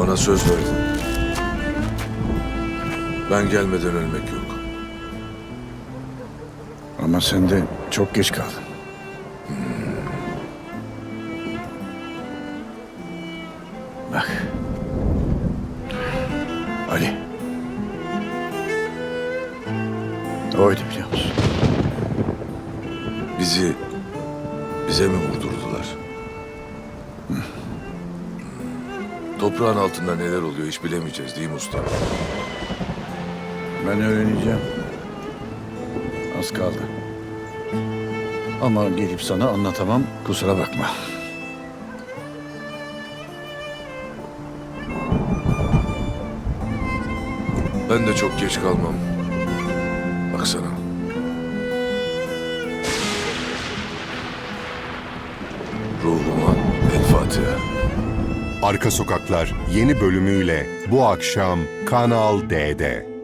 Bana söz verdin. Ben gelmeden ölmek yok. Ama sen de çok geç kaldın. Bak. Ali. Oydu biliyor musun? Bizi bize mi vurdurdular? Toprağın altında neler oluyor hiç bilemeyeceğiz değil mi usta? Ben öğreneceğim. Az kaldı. Ama gelip sana anlatamam. Kusura bakma. Ben de çok geç kalmam. Baksana. Ruhuma El Fatiha. Arka Sokaklar yeni bölümüyle bu akşam Kanal D'de.